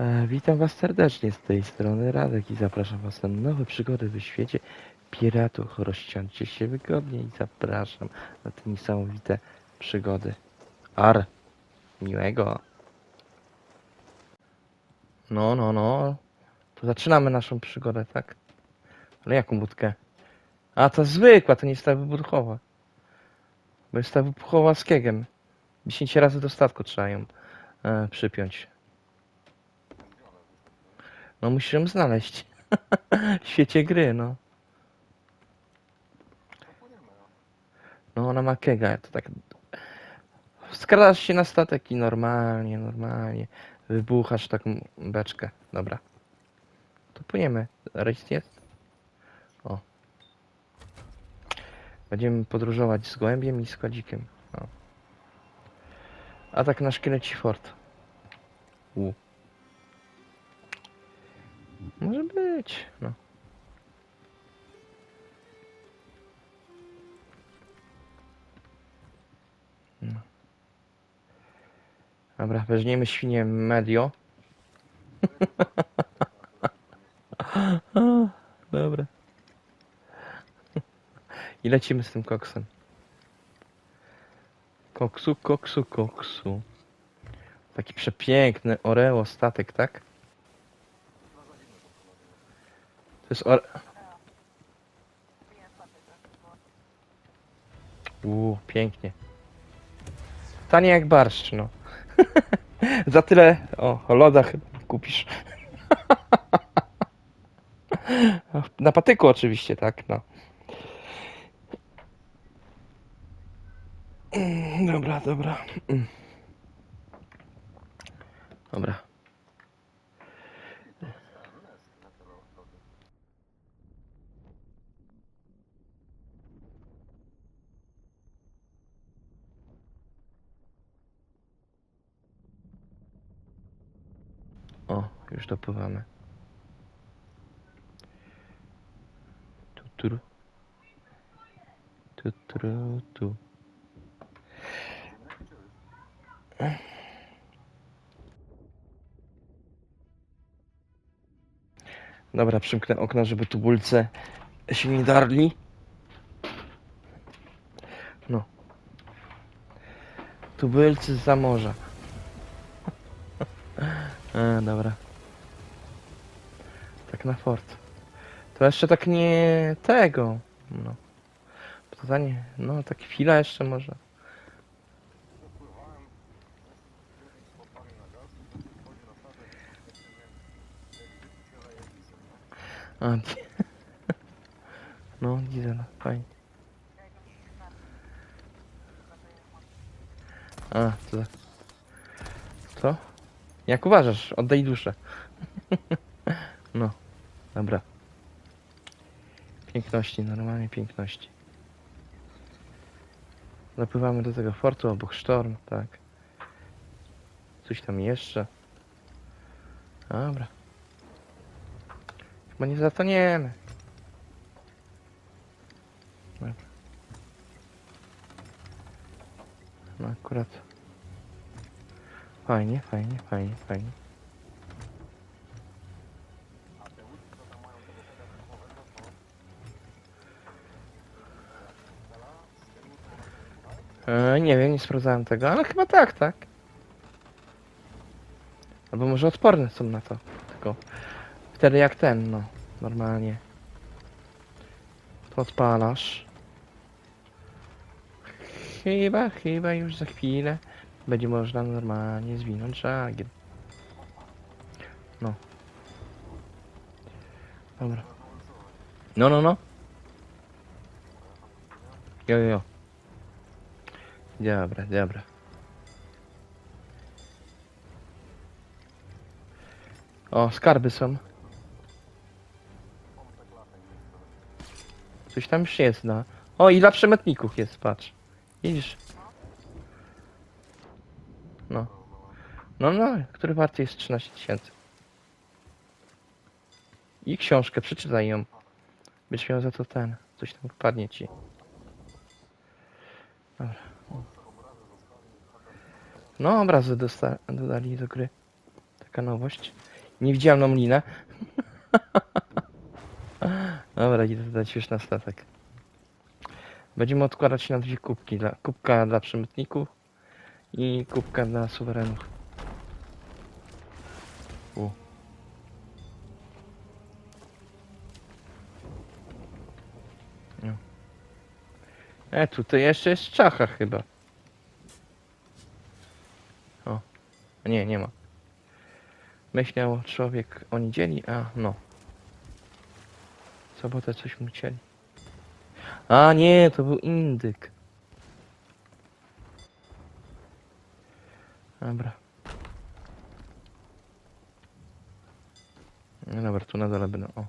E, witam was serdecznie z tej strony Radek i zapraszam was na nowe przygody w świecie piratów. Rozsiądźcie się wygodnie i zapraszam na te niesamowite przygody. Ar, miłego. No, no, no. To zaczynamy naszą przygodę, tak? Ale jaką budkę? A, to zwykła, to nie jest ta wybuchowa. Bo jest ta wybuchowa z kiegiem. 10 razy do statku trzeba ją e, przypiąć. No musisz ją znaleźć. w świecie gry, no. No ona ma kega, to tak... Skradasz się na statek i normalnie, normalnie wybuchasz taką beczkę. Dobra. To płyniemy. Rejs jest? O. Będziemy podróżować z gołębiem i z kładzikiem. O. A tak na szkieleci fort. U. Może być, no. No. Dobra, weźmiemy świnię medio. Dobra. I lecimy z tym koksem. Koksu, koksu, koksu. Taki przepiękny oreo statek, tak? To jest or... Uuu, pięknie. Tanie jak barszcz, no. Za tyle... O, loda chyba kupisz. Na patyku oczywiście, tak, no. Dobra, dobra. Mm. Dobra. O, już dopływamy. Tu, tu. Tu. Dobra, przymknę okno, żeby tubulce się nie darli. No. Tubylcy za morza. E, dobra. Tak na fort. To jeszcze tak nie tego. No. To za nie. No, tak chwila jeszcze może. A, no, diesel, fajnie. A, Co? Jak uważasz? Oddaj duszę. no, dobra. Piękności, normalnie piękności. Zapływamy do tego fortu obok sztorm, tak. Coś tam jeszcze. Dobra. Chyba nie zatoniemy. Dobra. No akurat. Fajnie, fajnie, fajnie, fajnie. E, nie wiem, nie sprawdzałem tego, ale chyba tak, tak. Albo może odporne są na to. Tylko wtedy jak ten, no. Normalnie. To odpalasz. Chyba, chyba już za chwilę będzie można normalnie zwinąć żagiel. No. Dobra. No, no, no. Jo, jo, jo. Dobra, dobra. O, skarby są. Coś tam już jest, no. O, i dla przemytników jest, patrz. Widzisz? No. No, no, który warty jest 13 tysięcy. I książkę, przeczytaj ją. Będziesz miał za to ten. Coś tam wpadnie ci. Dobra. No, obrazy dosta- dodali do gry. Tak Taka nowość. Niewidzialną linę. Dobra, idę dodać już na statek. Będziemy odkładać na dwie kubki. Dla, kubka dla przemytników i kubka dla suwerenów. U. No. E, tutaj jeszcze jest czacha chyba. O. Nie, nie ma. Myślał człowiek o niedzieli, a no. W sobotę coś mu chcieli. A nie, to był indyk. Dobra. No dobra, tu na dole będą. O.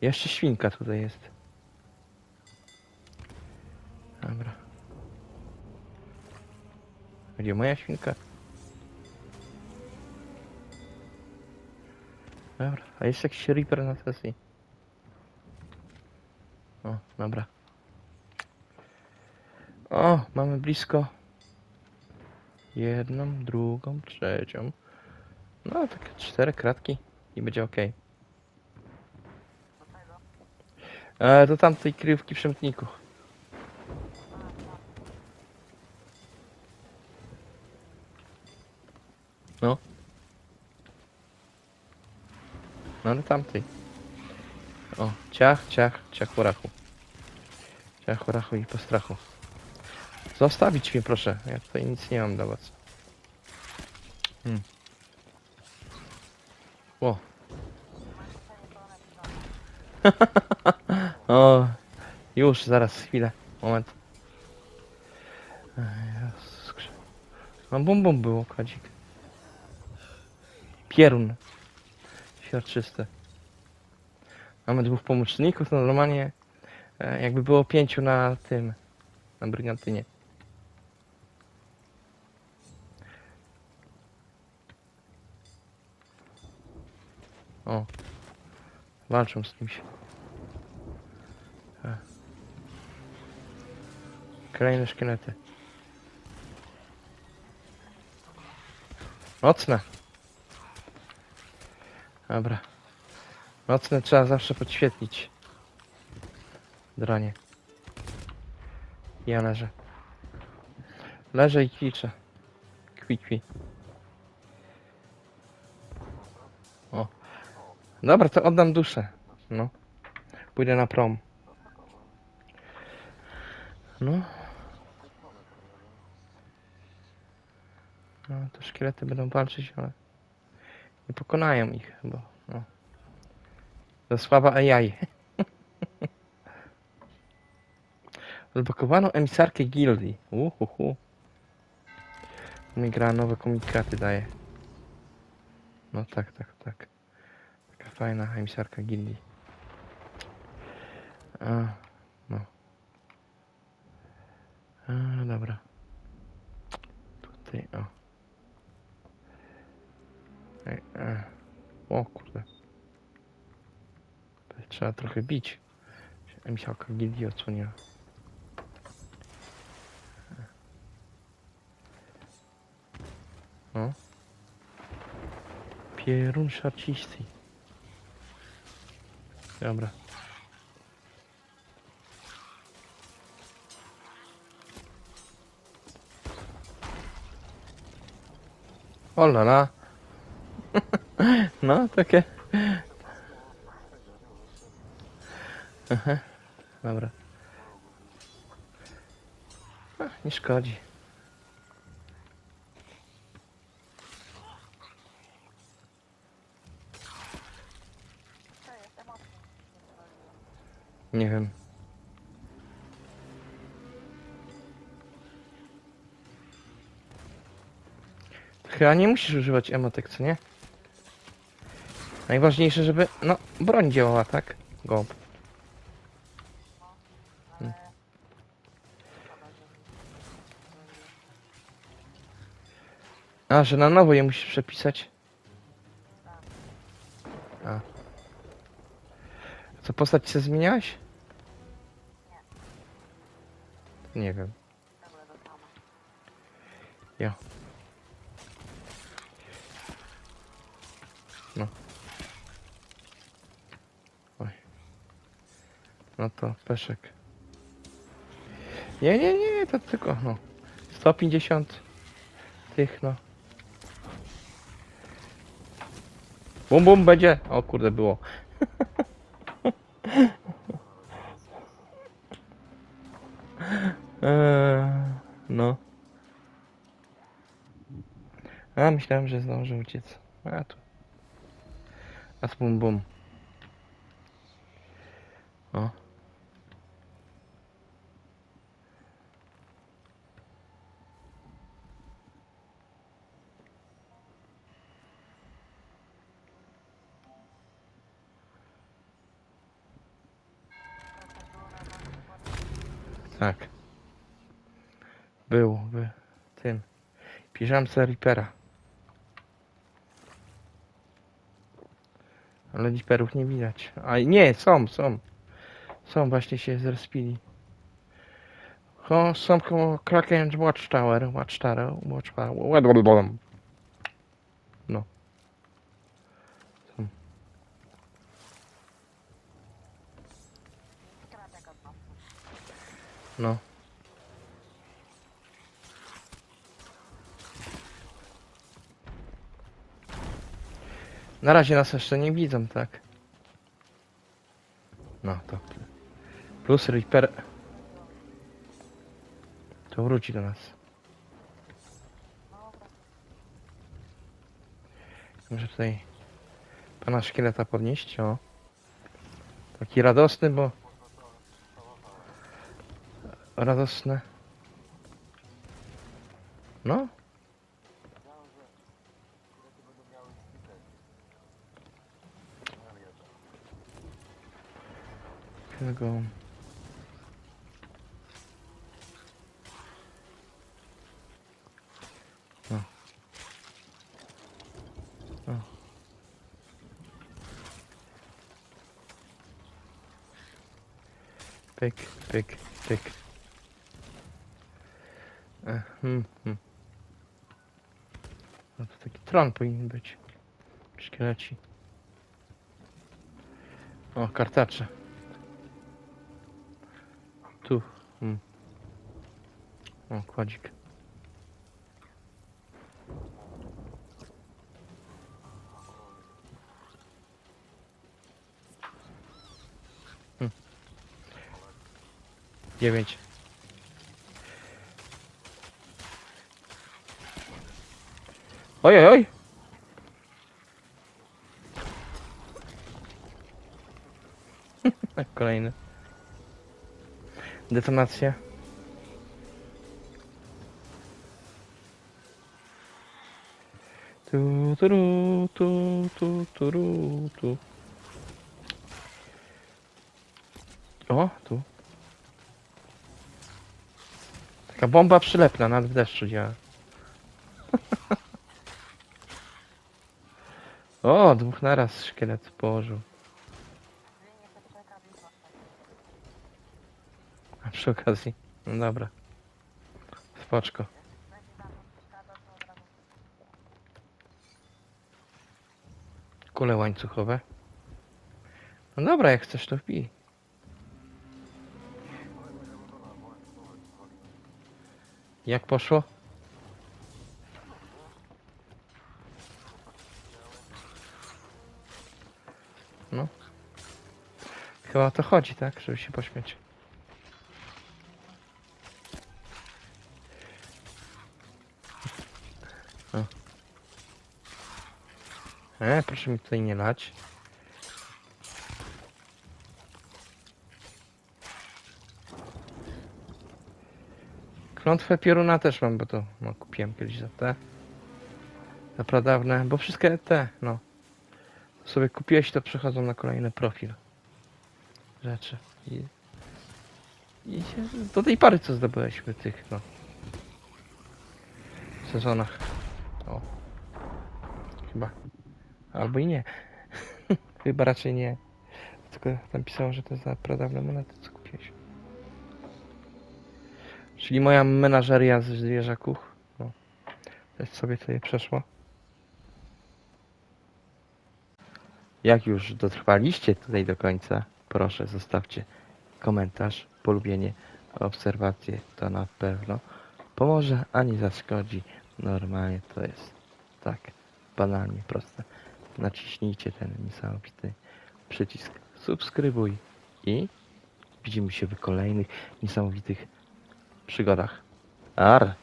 Jeszcze świnka tutaj jest. Dobra. Gdzie moja świnka? Dobra, a jest jakiś Reaper na sesji. O, dobra. O, mamy blisko. Jedną, drugą, trzecią. No, takie cztery kratki i będzie ok. E, do tamtej kryjówki. No. No, do tamtej. O, ciach, ciach, ciach, urachu. Ciach, urachu i postrachu. Zostawić mnie proszę, ja tutaj nic nie mam dla was. Hmm. O. o, już, zaraz, chwilę, moment. No bum bum było, kwadzik. Pierun. Świerczysty. Mamy dwóch pomocników, to normalnie e, jakby było pięciu na tym, na brygantynie. O. Walczą z kimś. E. Kolejne szkielety. Nocne. Dobra. Nocne trzeba zawsze podświetlić. Dranie. Ja leżę. Leżę i kwiczę. Kwi, kwi. O. Dobra, to oddam duszę. No. Pójdę na prom. No. No, to szkielety będą walczyć, ale nie pokonają ich, bo no. To słaba AI. Odblokowano emisarkę gildii. Uhuhu. Mi gra nowe komunikaty daje. No tak, tak, tak. Taka fajna emisarka gildii. A, no. A, dobra. Tutaj, o. Ej, e. O kurde. Trzeba trochę bić. Emisiałka gildii odsłoniła. O. Pierun szarcisty. Dobra. O la la. No, takie. Aha, dobra. A, nie szkodzi. Nie wiem. Chyba nie musisz używać emotek, co nie? Najważniejsze, żeby, no, broń działała, tak? Go. Hmm. A, że na nowo je musisz przepisać? A. Co, postać się zmieniałaś? Nie wiem. Jo. No to peszek. Nie, nie, nie, to tylko, no. 150 tych, no. Bum, bum, będzie. O kurde, było. Eee, no. A, myślałem, że zdąży uciec. A tu. A bum bum. O. Tak. Był w tym piżamce Reapera. Ale Reaperów nie widać. A nie, są, są. Są, właśnie się zrespili. Są koło Kraken Watchtower, Watchtower, Watchtower, Watchtower. No. Są. No. Na razie nas jeszcze nie widzą, tak? No to. Plus Reaper. To wróci do nas. Muszę tutaj pana szkieleta podnieść, o. Taki radosny, bo... Radosne. No. Tego... O. O. Pyk, pyk, pyk. Hmm, hmm. No to taki tron powinien być. Szkieleci. O, kartacze. Tu. Hmm. O, kładzik. Hmm. Dziewięć. Oj, oj, oj. Kolejny. Detonacja. Tu, tu, tu, tu, tu, tu. O, tu. Taka bomba przylepna, nawet w deszczu działa. O, dwóch naraz szkielet położył. A przy okazji. No dobra. Spoczko. Kule łańcuchowe. No dobra, jak chcesz to wpij. Jak poszło? No. Chyba o to chodzi, tak? Żeby się pośmiać. E, proszę mi tutaj nie lać. Klątwę pioruna też mam, bo to no, kupiłem kiedyś za te. Za pradawne, bo wszystkie te, no. Sobie kupiłeś, to przechodzą na kolejny profil. Rzeczy. I, i się, do tej pary, co zdobyliśmy tych, no. Sezonach. O. Chyba. Albo i nie. Chyba raczej nie. Tylko tam pisało, że to za pradawne monety, co kupiłeś. Czyli moja menażeria z zwierzaków. No. Też sobie tutaj przeszło. Jak już dotrwaliście tutaj do końca, proszę zostawcie komentarz, polubienie, obserwację, to na pewno pomoże, ani zaszkodzi. Normalnie to jest tak banalnie proste. Naciśnijcie ten niesamowity przycisk subskrybuj i widzimy się w kolejnych niesamowitych przygodach. Ar!